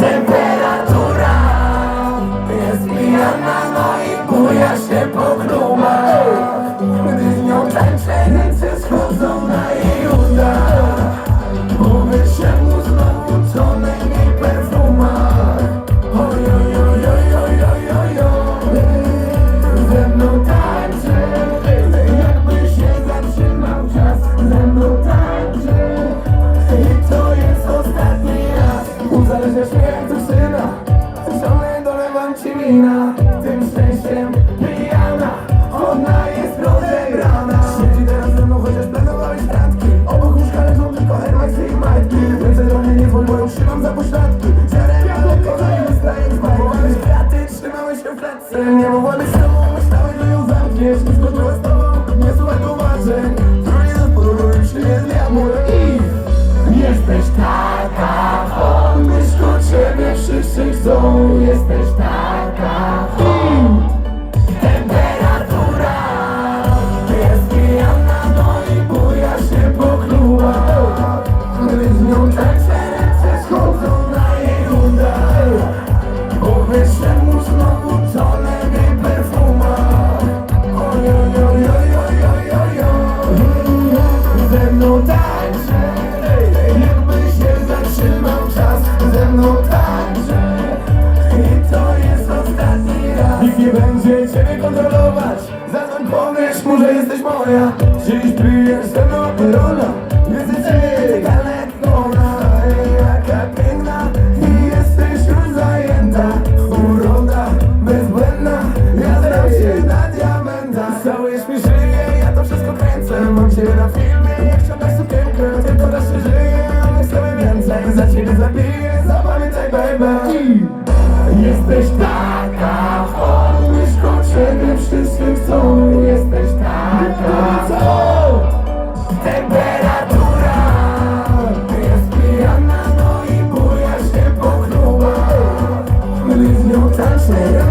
Temperatura wina Tym szczęściem pijana Ona jest rozegrana. Siedzi teraz ze mną, chociaż planowałeś randki Obok łóżka leżą tylko hermesy i majtki Ręce do mnie nie dzwoń, bo ją trzymam za pośladki. Ziarem jak kochani wystaję z bajki. Wołamy kwiaty, trzymały się w klatce Nie mogłabyś z tobą, myślałeś, że ją zamkniesz. Nie skończyła z tobą, nie słuchaj tłumaczeń Trudnie zaspodobał się nie zjadł i Jesteś taka hot Myszko ciebie wszyscy chcą ciebie kontrolować. Zatem powiesz mu, że jesteś moja. Dziś pijesz ze mną aperola co jesteś taka Co? Temperatura. Jest pijana, no i buja się po klubach My z nią tańczymy